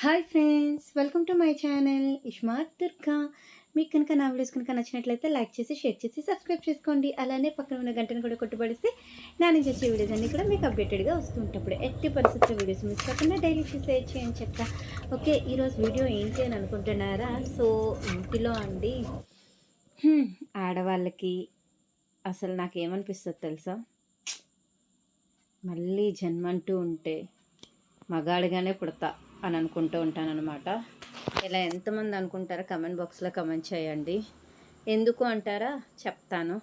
Hi friends welcome to my channel iSmart Durga. మీకు కనుక నా వీడియోస్ కనుక నచ్చినట్లయితే లైక్ చేసి షేర్ చేసి సబ్స్క్రైబ్ చేసుకోండి. అలానే పక్కన ఉన్న గంటను కూడా కొట్టుబడిస్తే నేను చేసే వీడియోస్ అన్నీ కూడా మీకు అప్డేటెడ్గా వస్తుంటప్పుడు ఎట్టి పరిస్థితుల వీడియోస్ మిస్ కాకుండా డైలీ చూసేయచ్చు అని చెప్తా. ఓకే ఈరోజు వీడియో ఏంటి అని అనుకుంటున్నారా? సో ఇంటిలో అండి. ఆడవాళ్ళకి అసలు నాకేమనిపిస్తుంది తెలుసా? మళ్ళీ జన్మంటూ ఉంటే మగాడిగానే పుడతా. అని అనుకుంటూ ఉంటానన్నమాట. ఇలా ఎంతమంది అనుకుంటారో కమెంట్ బాక్స్లో కమెంట్ చేయండి. ఎందుకు అంటారా? చెప్తాను.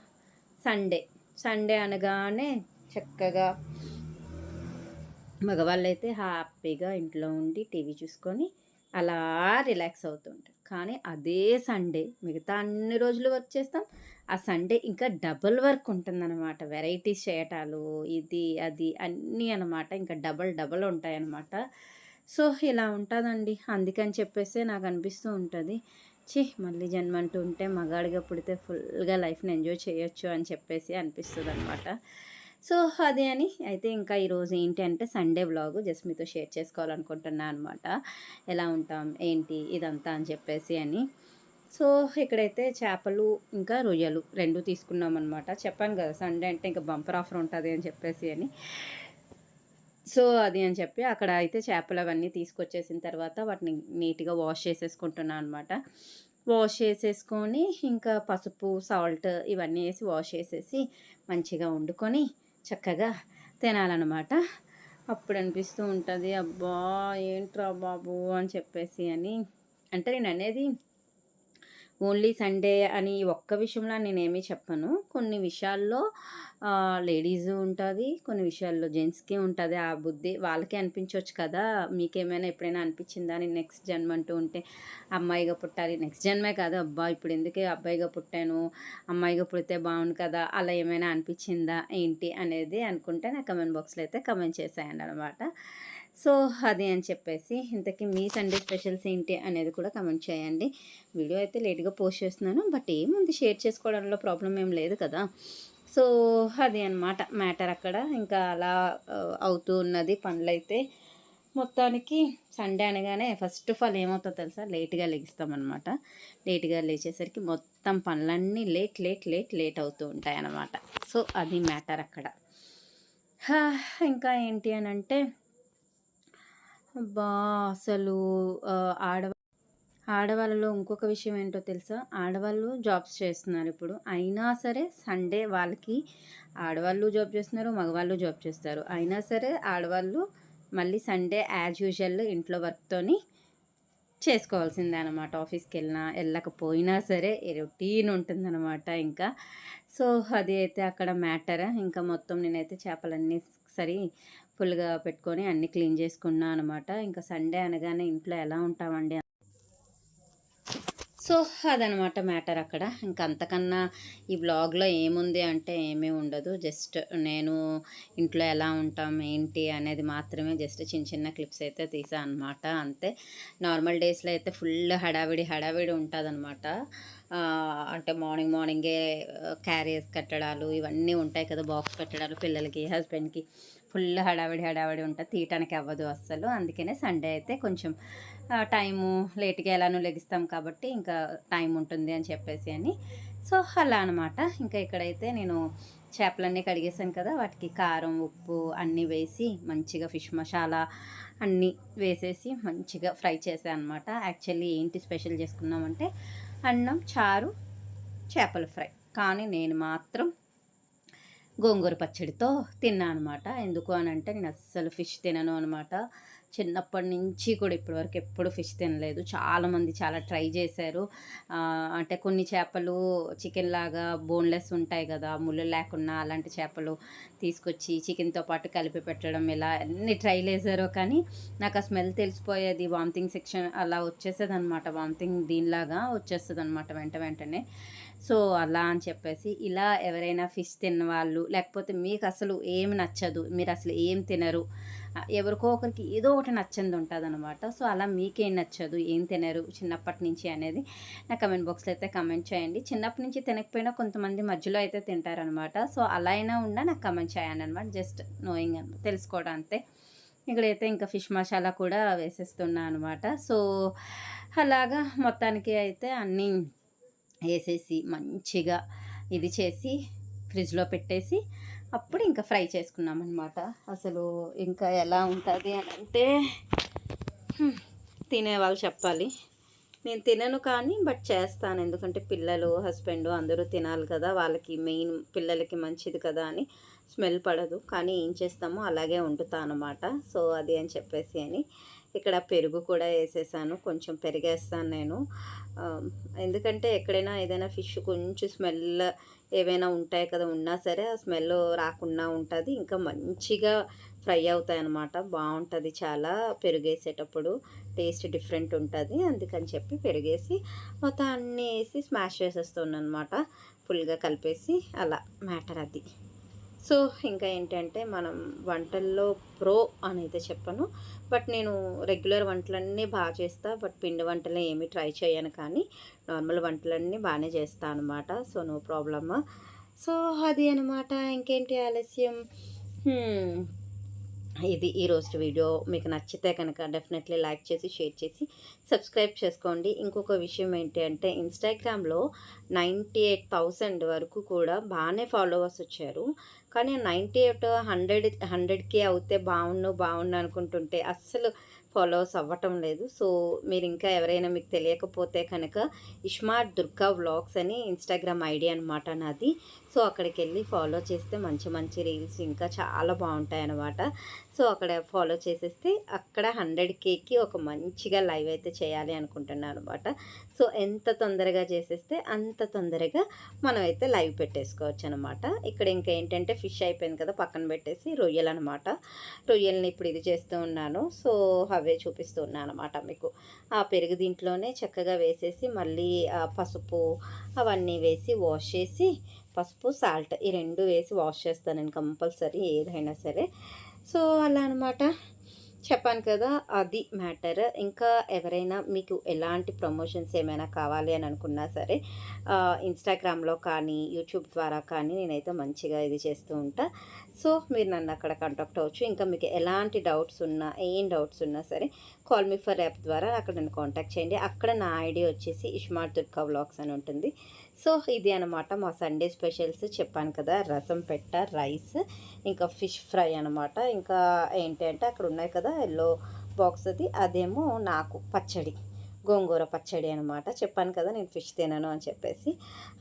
సండే. సండే అనగానే చక్కగా మగవాళ్ళైతే హ్యాపీగా ఇంట్లో ఉండి టీవీ చూసుకొని అలా రిలాక్స్ అవుతుంటారు కానీ అదే సండే. మిగతా అన్ని రోజులు వర్క్ చేస్తాం. ఆ సండే ఇంకా డబుల్ వర్క్ ఉంటుందన్నమాట. వెరైటీస్ చేయటాలు ఇది అది అన్నీ అనమాట ఇంకా డబల్ డబల్ ఉంటాయన్నమాట. సో ఇలా ఉంటుందండి. అందుకని చెప్పేసి నాకు అనిపిస్తూ ఉంటుంది. చి మళ్ళీ జన్మ అంటూ ఉంటే మగాడిగా పుడితే ఫుల్గా లైఫ్ని ఎంజాయ్ చేయొచ్చు అని చెప్పేసి అనిపిస్తుంది అనమాట సో అదే అని అయితే ఇంకా ఈరోజు ఏంటి అంటే సండే వ్లాగ్ జస్ట్ మీతో షేర్ చేసుకోవాలనుకుంటున్నాను అనమాట. ఎలా ఉంటాం ఏంటి ఇదంతా అని చెప్పేసి అని. సో ఇక్కడైతే చేపలు ఇంకా రొయ్యలు రెండు తీసుకున్నాం అనమాట చెప్పాను కదా సండే అంటే ఇంకా బంపర్ ఆఫర్ ఉంటుంది అని చెప్పేసి అని. సో అది అని చెప్పి అక్కడ అయితే చేపలు అవన్నీ తీసుకొచ్చేసిన తర్వాత వాటిని నీట్గా వాష్ చేసేసుకుంటున్నాను అనమాట వాష్ చేసేసుకొని ఇంకా పసుపు సాల్ట్ ఇవన్నీ వేసి వాష్ చేసేసి మంచిగా వండుకొని చక్కగా తినాలన్నమాట. అప్పుడు అనిపిస్తూ ఉంటుంది అబ్బా! ఏంట్రా బాబు? అని చెప్పేసి అని. అంటే నేను అనేది ఓన్లీ సండే అని ఒక్క విషయంలో నేనేమీ చెప్పను. కొన్ని విషయాల్లో లేడీస్ ఉంటుంది కొన్ని విషయాల్లో జెంట్స్కి ఉంటుంది. ఆ బుద్ధి వాళ్ళకే అనిపించవచ్చు కదా. మీకేమైనా ఎప్పుడైనా అనిపించిందా? నేను నెక్స్ట్ జన్మ అంటూ ఉంటే అమ్మాయిగా పుట్టాలి నెక్స్ట్ జన్మే కాదు. అబ్బా ఇప్పుడు ఎందుకే అబ్బాయిగా పుట్టాను? అమ్మాయిగా పుడితే బాగుండు కదా. అలా ఏమైనా అనిపించిందా? ఏంటి? అనేది అనుకుంటే నా కమెంట్ బాక్స్లో అయితే కమెంట్ చేసేయండి అనమాట సో అది అని చెప్పేసి ఇంతకీ మీ సండే స్పెషల్స్ ఏంటి అనేది కూడా కమెంట్ చేయండి. వీడియో అయితే లేట్గా పోస్ట్ చేస్తున్నాను. బట్ ఏముంది? షేర్ చేసుకోవడంలో ప్రాబ్లం ఏం లేదు కదా. సో అది అనమాట మ్యాటర్ అక్కడ. ఇంకా అలా అవుతూ ఉన్నది పనులైతే. మొత్తానికి సండే అనగానే ఫస్ట్ ఆఫ్ ఆల్ ఏమవుతుందో తెలుసా? లేట్గా లెగిస్తామన్నమాట. లేట్గా లేచేసరికి మొత్తం పనులన్నీ లేట్ లేట్ లేట్ లేట్ అవుతూ ఉంటాయి అన్నమాట సో అది మ్యాటర్ అక్కడ. ఇంకా ఏంటి అని అంటే అబ్బా! అసలు ఆ, ఆడవాళ్ళలో ఇంకొక విషయం ఏంటో తెలుసా? ఆడవాళ్ళు జాబ్స్ చేస్తున్నారు ఇప్పుడు. అయినా సరే సండే వాళ్ళకి ఆడవాళ్ళు జాబ్ చేస్తున్నారు మగవాళ్ళు జాబ్ చేస్తారు. అయినా సరే ఆడవాళ్ళు మళ్ళీ సండే యాజ్ యూజువల్ ఇంట్లో వర్క్తోని చేసుకోవాల్సిందే అనమాట ఆఫీస్కి వెళ్ళినా వెళ్ళకపోయినా సరే రొటీన్ ఉంటుందన్నమాట ఇంకా. సో అది అయితే అక్కడ మ్యాటర్? ఇంకా మొత్తం నేనైతే చేపలన్నీ సరి ఫుల్గా పెట్టుకొని అన్నీ క్లీన్ చేసుకున్నా అనమాట ఇంకా సండే అనగానే ఇంట్లో ఎలా ఉంటామండి? సో అదనమాట మ్యాటర్ అక్కడ. ఇంకా అంతకన్నా ఈ బ్లాగ్లో ఏముంది అంటే ఏమీ ఉండదు. జస్ట్ నేను ఇంట్లో ఎలా ఉంటాం ఏంటి అనేది మాత్రమే జస్ట్ చిన్న చిన్న క్లిప్స్ అయితే తీసా అనమాట అంతే. నార్మల్ డేస్లో అయితే ఫుల్ హడావిడి హడావిడి ఉంటుంది అనమాట అంటే మార్నింగ్ మార్నింగే క్యారియర్స్ కట్టడాలు ఇవన్నీ ఉంటాయి కదా బాక్స్ కట్టడాలు పిల్లలకి హస్బెండ్కి. ఫుల్ హడావిడి హడావిడి ఉంటుంది. తీయటానికి అవ్వదు అస్సలు. అందుకనే సండే అయితే కొంచెం టైము లేట్గా ఎలానో లెగిస్తాం కాబట్టి ఇంకా టైం ఉంటుంది అని చెప్పేసి అని. సో అలా అనమాట ఇంకా ఇక్కడైతే నేను చేపలన్నీ కడిగేసాను కదా వాటికి కారం ఉప్పు అన్నీ వేసి మంచిగా ఫిష్ మసాలా అన్నీ వేసేసి మంచిగా ఫ్రై చేసాను అనమాట యాక్చువల్లీ ఏంటి స్పెషల్ చేసుకున్నామంటే అన్నం చారు చేపల ఫ్రై. కానీ నేను మాత్రం గోంగూర పచ్చడితో తిన్నా అనమాట. ఎందుకు అని అంటే నేను అస్సలు ఫిష్ తినను అనమాట. చిన్నప్పటి నుంచి కూడా ఇప్పటివరకు ఎప్పుడు ఫిష్ తినలేదు. చాలామంది చాలా ట్రై చేశారు. అంటే కొన్ని చేపలు చికెన్ లాగా బోన్లెస్ ఉంటాయి కదా ముళ్ళు లేకుండా అలాంటి చేపలు తీసుకొచ్చి చికెన్తో పాటు కలిపి పెట్టడం ఇలా అన్ని ట్రై చేశారో. కానీ నాకు ఆ స్మెల్ తెలిసిపోయేది వామిటింగ్ సెక్షన్ అలా వచ్చేసేది అనమాట వామిటింగ్ దీనిలాగా వచ్చేస్తుంది అనమాట వెంట వెంటనే. సో అలా అని చెప్పేసి ఇలా ఎవరైనా ఫిష్ తిన్న వాళ్ళు లేకపోతే మీకు అసలు ఏం నచ్చదు మీరు అసలు ఏం తినరు ఎవరికో ఒకరికి ఏదో ఒకటి నచ్చింది ఉంటుంది అనమాట సో అలా మీకేం నచ్చదు ఏం తినరు చిన్నప్పటి నుంచి అనేది నా కమెంట్ బాక్స్లో అయితే కమెంట్ చేయండి. చిన్నప్పటి నుంచి తినకపోయినా కొంతమంది మధ్యలో అయితే తింటారనమాట సో అలా అయినా ఉన్నా నాకు కమెంట్ చేయండి అనమాట జస్ట్ నోయింగ్ అనమాట తెలుసుకోవడం అంతే. ఇక్కడైతే ఇంకా ఫిష్ మసాలా కూడా వేసేస్తున్నా అనమాట సో అలాగా మొత్తానికి అయితే అన్నీ వేసేసి మంచిగా ఇది చేసి ఫ్రిడ్జ్లో పెట్టేసి అప్పుడు ఇంకా ఫ్రై చేసుకున్నాం అనమాట అసలు ఇంకా ఎలా ఉంటుంది అని అంటే తినేవాళ్ళు చెప్పాలి. నేను తినను కానీ బట్ చేస్తాను. ఎందుకంటే పిల్లలు హస్బెండ్ అందరూ తినాలి కదా. వాళ్ళకి మెయిన్ పిల్లలకి మంచిది కదా అని స్మెల్ పడదు. కానీ ఏం చేస్తామో అలాగే వండుతాను అనమాట సో అది అని చెప్పేసి అని ఇక్కడ పెరుగు కూడా వేసేసాను. కొంచెం పెరిగేస్తాను నేను. ఎందుకంటే ఎక్కడైనా ఏదైనా ఫిష్ కొంచెం స్మెల్ ఏవైనా ఉంటాయి కదా ఉన్నా సరే ఆ స్మెల్ రాకుండా ఉంటుంది. ఇంకా మంచిగా ఫ్రై అవుతాయి అన్నమాట బాగుంటుంది చాలా పెరుగేసేటప్పుడు. టేస్ట్ డిఫరెంట్ ఉంటుంది. అందుకని చెప్పి పెరిగేసి మొత్తం అన్నీ వేసి స్మాష్ చేసేస్తున్నాను అనమాట ఫుల్గా కలిపేసి అలా మ్యాటర్ అది. సో ఇంకా ఏంటంటే మనం వంటల్లో ప్రో అని అయితే చెప్పను. బట్ నేను రెగ్యులర్ వంటలన్నీ బాగా చేస్తా. బట్ పిండి వంటలు ఏమి ట్రై చేయను కానీ నార్మల్ వంటలన్నీ బాగానే చేస్తాను అనమాట సో నో ప్రాబ్లమ్. సో అది అనమాట ఇంకేంటి ఆలస్యం? ఇది ఇది ఈరోజు వీడియో. మీకు నచ్చితే కనుక డెఫినెట్లీ లైక్ చేసి షేర్ చేసి సబ్స్క్రైబ్ చేసుకోండి. ఇంకొక విషయం ఏంటి అంటే ఇన్స్టాగ్రామ్లో నైంటీ ఎయిట్ థౌసండ్ వరకు కూడా బాగానే ఫాలోవర్స్ వచ్చారు. కానీ నైంటీ ఎయిట్ హండ్రెడ్ హండ్రెడ్కి అవుతే బాగుండు బాగుండు అనుకుంటుంటే అస్సలు ఫాలోవర్స్ అవ్వటం లేదు. సో మీరు ఇంకా ఎవరైనా మీకు తెలియకపోతే కనుక ఇష్మార్ట్ దుర్గా వ్లాగ్స్ అని ఇన్స్టాగ్రామ్ ఐడి అనమాట నాది. సో అక్కడికి వెళ్ళి ఫాలో చేస్తే మంచి మంచి రీల్స్ ఇంకా చాలా బాగుంటాయి అనమాట సో అక్కడ ఫాలో చేసేస్తే అక్కడ హండ్రెడ్ కేకి ఒక మంచిగా లైవ్ అయితే చేయాలి అనుకుంటున్నాను అనమాట సో ఎంత తొందరగా చేసేస్తే అంత తొందరగా మనమైతే లైవ్ పెట్టేసుకోవచ్చు అనమాట ఇక్కడ ఇంకా ఏంటంటే ఫిష్ అయిపోయింది కదా పక్కన పెట్టేసి రొయ్యలు అనమాట రొయ్యల్ని ఇప్పుడు ఇది చేస్తూ ఉన్నాను. సో అవే చూపిస్తూ ఉన్నాను అనమాట మీకు. ఆ పెరుగు దీంట్లోనే చక్కగా వేసేసి మళ్ళీ పసుపు అవన్నీ వేసి వాష్ చేసి పసుపు సాల్ట్ ఈ రెండు వేసి వాష్ చేస్తాను నేను కంపల్సరీ ఏదైనా సరే. సో అలా అనమాట చెప్పాను కదా అది మ్యాటర్. ఇంకా ఎవరైనా మీకు ఎలాంటి ప్రమోషన్స్ ఏమైనా కావాలి అని అనుకున్నా సరే ఇన్స్టాగ్రామ్లో కానీ యూట్యూబ్ ద్వారా కానీ నేనైతే మంచిగా ఇది చేస్తూ ఉంటా. సో మీరు నన్ను అక్కడ కాంటాక్ట్ అవ్వచ్చు. ఇంకా మీకు ఎలాంటి డౌట్స్ ఉన్నా ఏం డౌట్స్ ఉన్నా సరే కాల్ మీ ఫర్ యాప్ ద్వారా అక్కడ నన్ను కాంటాక్ట్ చేయండి. అక్కడ నా ఐడి వచ్చేసి ఇష్మార్ దుర్గా వ్లాగ్స్ అని ఉంటుంది. సో ఇది అనమాట మా సండే స్పెషల్స్ చెప్పాను కదా రసం పెట్ట రైస్ ఇంకా ఫిష్ ఫ్రై అనమాట. ఇంకా ఏంటంటే అక్కడ ఉన్నాయి కదా ఎల్లో బాక్స్ అది అదేమో నాకు పచ్చడి గోంగూర పచ్చడి అనమాట. చెప్పాను కదా నేను ఫిష్ తినను అని చెప్పేసి.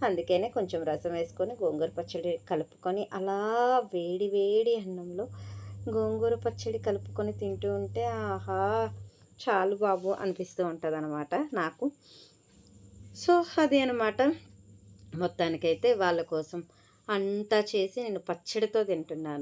అందుకనే కొంచెం రసం వేసుకొని గోంగూర పచ్చడి కలుపుకొని అలా వేడి వేడి అన్నంలో గోంగూర పచ్చడి కలుపుకొని తింటూ ఉంటే ఆహా చాలు బాబు అనిపిస్తూ ఉంటుంది అనమాట నాకు. సో అది అనమాట. మొత్తానికైతే వాళ్ళ కోసం అంతా చేసి నేను పచ్చడితో తింటున్నాను.